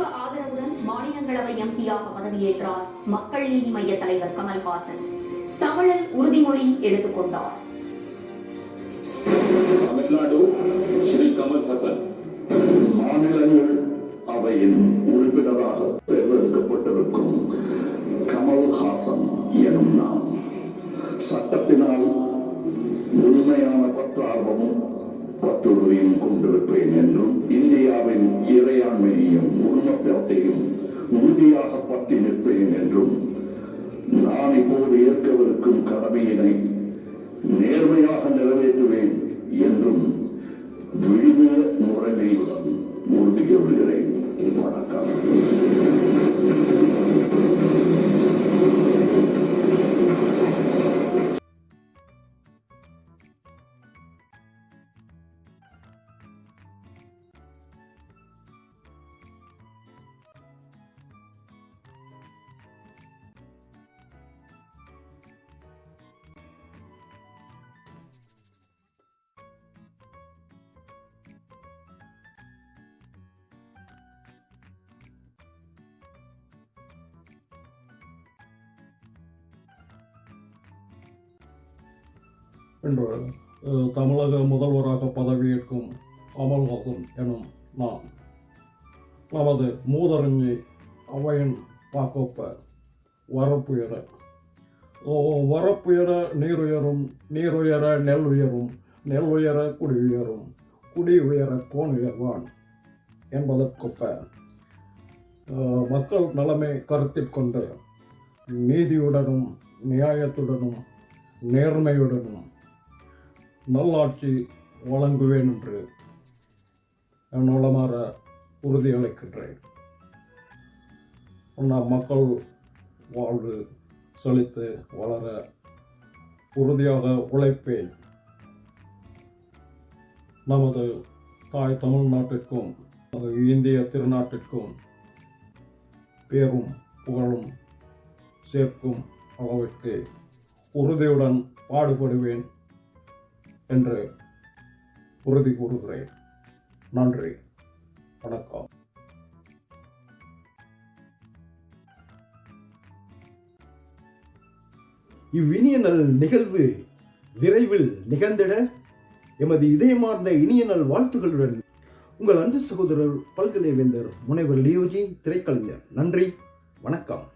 மருத்துவ ஆதரவுடன் மாநிலங்களவை எம்பியாக பதவியேற்றார் மக்கள் நீதி மைய தலைவர் கமல்ஹாசன். தமிழர் உறுதிமொழி எடுத்துக்கொண்டார் தமிழ்நாடு ஸ்ரீ கமல்ஹாசன். மாநிலங்கள் அவையின் உறுப்பினராக தேர்ந்தெடுக்கப்பட்டிருக்கும் கமல்ஹாசன் எனும் நாம். சட்டத்தினால் முழுமையான பற்றார்வமும் பற்றுறுதியும் கொண்டிருப்பேன் என்றும் இந்தியாவின் இறையாண்மையையும் உரிமப்பேட்டையும் உறுதியாக பற்றி நிற்பேன் என்றும் நான் இப்போது ஏற்கவிருக்கும் கடமையினை நேர்மையாக நிறைவேற்றுவேன் என்றும் விழிவு முறைமையுடன் உறுதி கொள்கிறேன் வணக்கம். இன்று தமிழக முதல்வராக பதவியேற்கும் கமல்ஹாசன் எனும் நான். நமது மூதறிஞ்சி அவையின் பாக்கோப்ப வரப்புயர ஓ, வரப்புயர நீருயரும் நீருயர நெல் உயரும் நெல் உயர குடி உயரும் குடி உயர கோன் உயர்வான் என்பதற்கொப்ப மக்கள் நலமை கருத்தில் கொண்டு நீதியுடனும் நியாயத்துடனும் நேர்மையுடனும் நல்லாட்சி வழங்குவேன் என்று என் உளமாற உறுதியளிக்கின்றேன் நான் மக்கள் வாழ்வு செழித்து வளர உறுதியாக உழைப்பேன். நமது தாய் தமிழ்நாட்டிற்கும் நமது இந்திய திருநாட்டிற்கும் பேரும் புகழும் சேர்க்கும் அளவிற்கு உறுதியுடன் பாடுபடுவேன். என்று உறுதி கூறுகிறேன் நன்றி. வணக்கம். இவ்வினிய நல் நிகழ்வு விரைவில் நிகழ்ந்திட எமது இதயமார்ந்த இனிய நல் வாழ்த்துக்களுடன் உங்கள் அன்பு சகோதரர் பல்கலைவேந்தர் முனைவர் லியோஜி திரைக்கலைஞர். நன்றி. வணக்கம்.